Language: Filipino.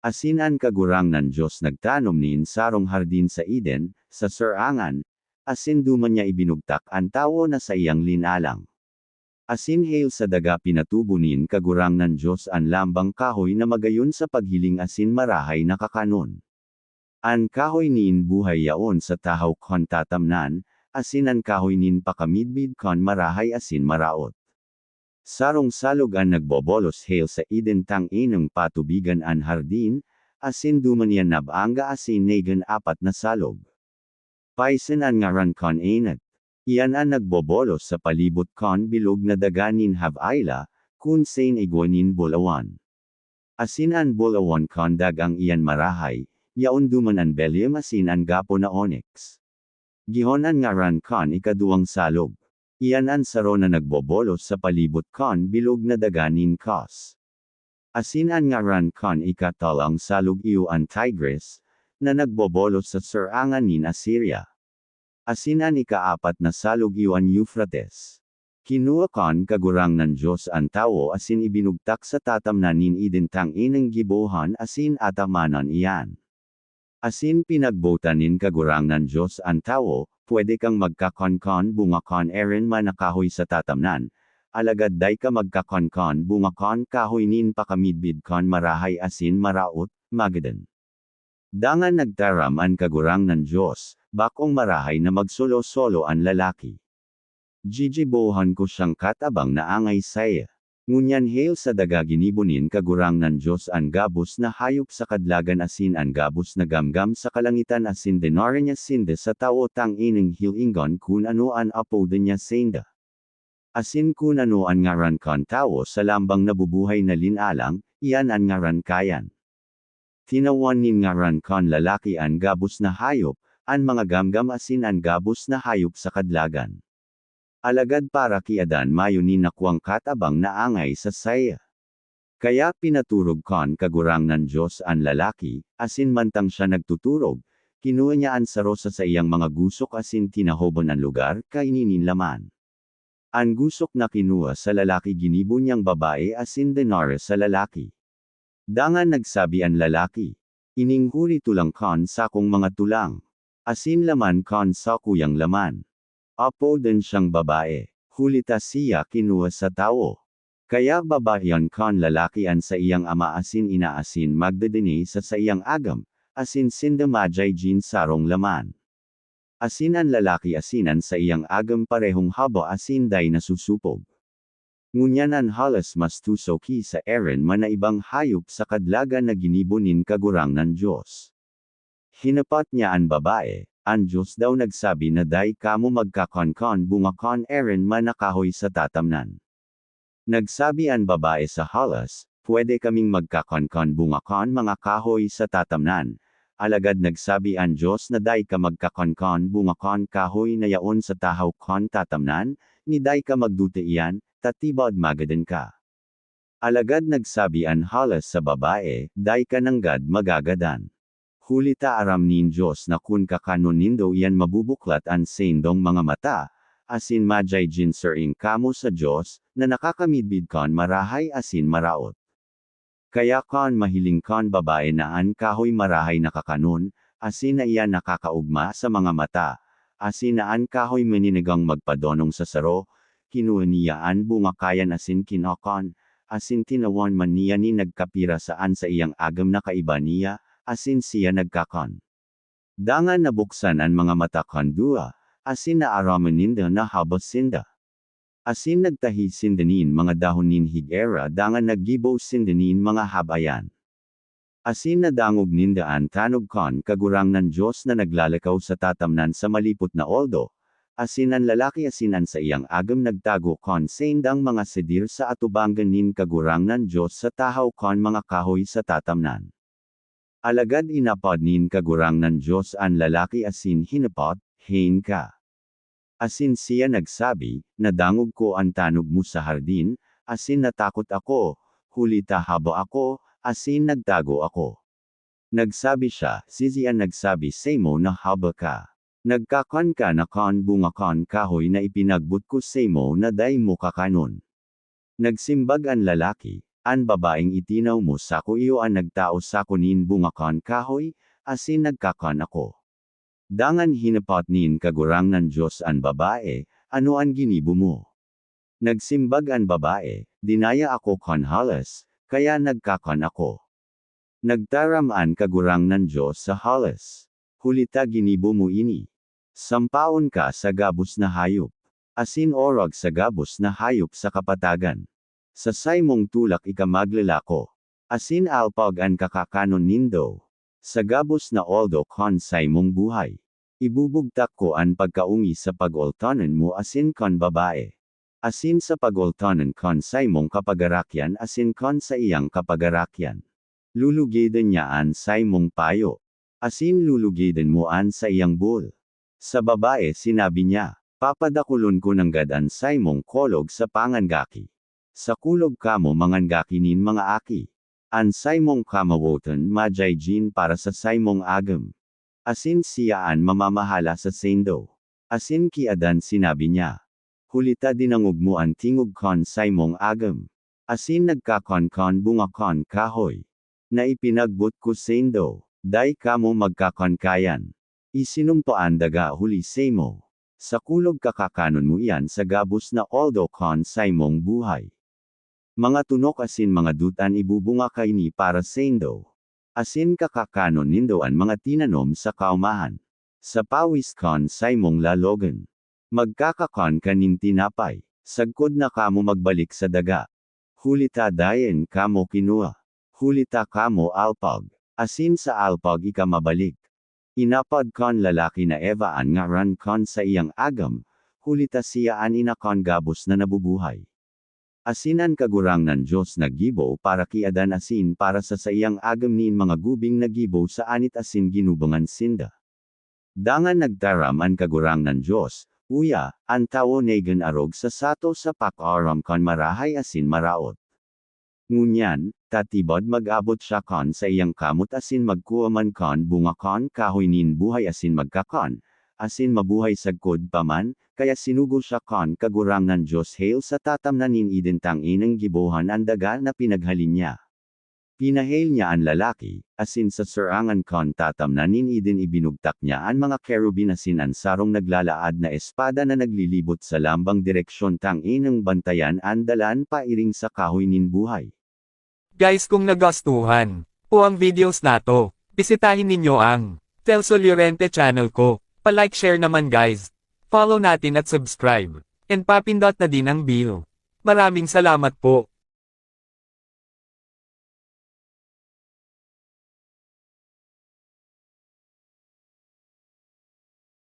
Asinan kagurang ng Diyos nagtanom nin sarong hardin sa Eden, sa Surangan, asin duman niya ibinugtak ang tao na sa iyang linalang. Asin hail sa daga pinatubunin kagurang ng Diyos ang lambang kahoy na magayon sa paghiling asin marahay na kakanon. An kahoy nin buhay yaon sa tahaw kon tatamnan, asin an kahoy nin pakamidbid kon marahay asin maraot. Sarong salog ang nagbobolos hail sa Eden tang inang patubigan an hardin, asin duman yan nabanga asin negan apat na salog. Paisan an ngaran kon enat. Iyan ang nagbobolos sa palibot kon bilog na daganin havayla, kun sain igwanin bulawan. Asin an bulawan kon dagang iyan marahay, yaon duman an belium asin an gapo na onyx. Gihon an ngaran kon ikaduwang salog. Iyan ang saro na nagbobolos sa palibot kon bilog na daganin kos. Asinan nga ran kon ikatalang salug iyo ang Tigris, na nagbobolos sa surangan nin Assyria. Asinan ikaapat na salug iyo ang Euphrates. Kinuha kon kagurang ng Diyos ang tao asin ibinugtak sa tatamnan nin identang inang gibohan asin atamanan iyan. Asin pinagbotanin kagurang ng Diyos ang tao, pwede kang magkakonkon bungakon erin manakahoy sa tatamnan. Alagad day ka magkakonkon bungakon kahoy nin pakamidbid kon marahay asin maraot, magadan. Dangan nagtaram an kagurang ng Diyos, bakong marahay na magsolo-solo ang lalaki. Jijibohan ko siyang katabang na angay saya. Ngunyan hail sa daga ginibunin kagurang ng Diyos ang gabos na hayop sa kadlagan asin ang gabos na gamgam sa kalangitan asin denara niya sinde sa tao tang inang hilingon kun ano an apoda niya senda. Asin kun ano ang ngaran kon tao sa lambang nabubuhay na linalang, iyan ang ngaran kayan. Tinawan nin ngaran kon lalaki ang gabos na hayop, ang mga gamgam asin ang gabos na hayop sa kadlagan. Alagad para kiadan mayo ni nakwang katabang na angay sa saya. Kaya pinaturog kon kagurang ng Diyos ang lalaki, asin mantang siya nagtuturog, kinuha niya ang sarosa sa iyang mga gusok asin tinahobon ang lugar, kaininin laman. Ang gusok na kinuha sa lalaki ginibo niyang babae asin denara sa lalaki. Dangan nagsabi ang lalaki, ininghuri tulang kon sa kong mga tulang. Asin laman kon sa kuyang laman. Apo din siyang babae. Hulita siya kinuha sa tao. Kaya babayan kon lalakian sa iyang ama asin inaasin magdadini sa sa iyang agam, asin sindamajay jin sarong laman. Asinan lalaki asinan sa iyang agam parehong haba asin day nasusupog. Ngunyanan halas mas tusoki sa eren man na ibang hayop sa kadlaga na ginibunin kagurang ng Diyos. Hinapat niya ang babae, ang Diyos daw nagsabi na day kamo magkakonkon bungakon erin manakahoy sa tatamnan. Nagsabi ang babae sa halas, pwede kaming magkakonkon bungakon mga kahoy sa tatamnan. Alagad nagsabi ang Diyos na day ka magkakonkon bungakon kahoy na yaon sa tahaw kon tatamnan, ni day ka magdute iyan, tatibod magadan ka. Alagad nagsabi ang halas sa babae, day ka nanggad magagadan. Hulita aram nin Diyos na kun kakanon nindo iyan mabubuklat ang sendong mga mata, asin majay jinsuring kamo sa Diyos, na nakakamidbid kon marahay asin maraot. Kaya kon mahiling kon babae na an kahoy marahay nakakanon, asin na iyan nakakaugma sa mga mata, asin na an kahoy maninigang magpadonong sa saro, kinuha niya an bunga kayan asin kinokon, asin tinawan man niya ni nagkapira saan sa iyang agam na kaiba niya, asin siya nagkakon. Dangan nabuksan ang mga mata kondua, asin na araman ninda na habos sinda. Asin nagtahi sindanin mga dahonin higera dangan naggibo sindanin mga habayan. Asin na dangog ninda ang tanog kon kagurang ng Diyos na naglalakaw sa tatamnan sa malipot na oldo, asin ang lalaki asinan sa iyang agam nagtago kon sendang mga sedir sa atubangan nin kagurang ng Diyos sa tahaw kon mga kahoy sa tatamnan. Alagad inapod nin kagurang ng Diyos ang lalaki asin hinapot, hein ka. Asin siya nagsabi, nadangog ko ang tanog mo sa hardin, asin natakot ako, hulita habo ako, asin nagtago ako. Nagsabi siya, sizian nagsabi say mo na haba ka. Nagkakon ka na kon bunga kon kahoy na ipinagbut ko say mo na day mo kakanon. Nagsimbag ang lalaki, An babaeng itinaw mo sa ko iyo an nagtao sa kunin bungakan kahoy, asin nagkakan ako. Dangan hinapat nin kagurang ng Diyos an babae, ano an ginibo mo? Nagsimbag ang babae, dinaya ako kon halas, kaya nagkakan ako. Nagtaraman kagurang ng Diyos sa halas. Hulita ginibo mo ini. Sampaon ka sa gabos na hayop. Asin orog sa gabos na hayop sa kapatagan. Sa saymong tulak ika maglalako. Asin alpag ang kakakanon nindo. Sa gabos na oldo kon saymong buhay. Ibubugtak ko ang pagkaungi sa pagoltanan mo asin kon babae. Asin sa pagoltanan kon sa imong kapagarakyan asin kon sa iyang kapagarakyan. Lulugidan niya an sa imong payo. Asin lulugidan mo an sa iyang bul. Sa babae sinabi niya, Papadakulon ko ng gadan sa imong kolog sa pangangaki. Sa kulog kamo mangangaki nin mga aki. An saymong kamawotan majay jin para sa saymong agam. Asin siya an mamamahala sa sendo. Asin kiadan sinabi niya, Hulita dinangog mo ang tingog kon sa imong agam. Asin nagkakon-kon bunga kon kahoy. Na ipinagbot ko sendo, day kamo magkakon kayan. Isinumpaan daga huli semo. Sa kulog kakakanon mo iyan sa gabos na oldo kon sa imong buhay. Mga tunok asin mga dutan ibubunga kay ni para sendo. Asin kakakanon nindo ang mga tinanom sa kaumahan. Sa pawis kon sa imong lalogan. Magkakakon kanin tinapay, sagkod na kamo magbalik sa daga. Hulita dayen kamo kinuha. Hulita kamo alpag, asin sa alpag ika mabalik. Inapad kon lalaki na Eva an nga ran kon sa iyang agam, hulita siya an inakon gabos na nabubuhay. Asinan kagurang ng Diyos na gibo para kiadan asin para sa sa iyang agam nin mga gubing na gibo sa anit asin ginubangan sinda. Dangan nagtaram an kagurang ng Diyos, Uya, ang tao negan arog sa sato sa pakaram kon marahay asin maraot. Ngunyan, tatibod mag-abot siya kon sa iyang kamot asin magkuaman kon bunga kon kahoy nin buhay asin magkakon, asin mabuhay sagkod paman, kaya sinugo siya kon kagurang ng Diyos hail sa tatamnanin identang inang gibohan ang daga na pinaghalin niya. Pinahail niya ang lalaki, asin sa serangan kon tatamnanin idin ibinugtak niya ang mga kerubin asin ang sarong naglalaad na espada na naglilibot sa lambang direksyon tang inang bantayan ang dalan pairing sa kahoy nin buhay. Guys kung nagustuhan po ang videos nato, bisitahin ninyo ang Telso Llorente channel ko. Pa-like share naman guys. Follow natin at subscribe. And papindot na din ang bell. Maraming salamat po.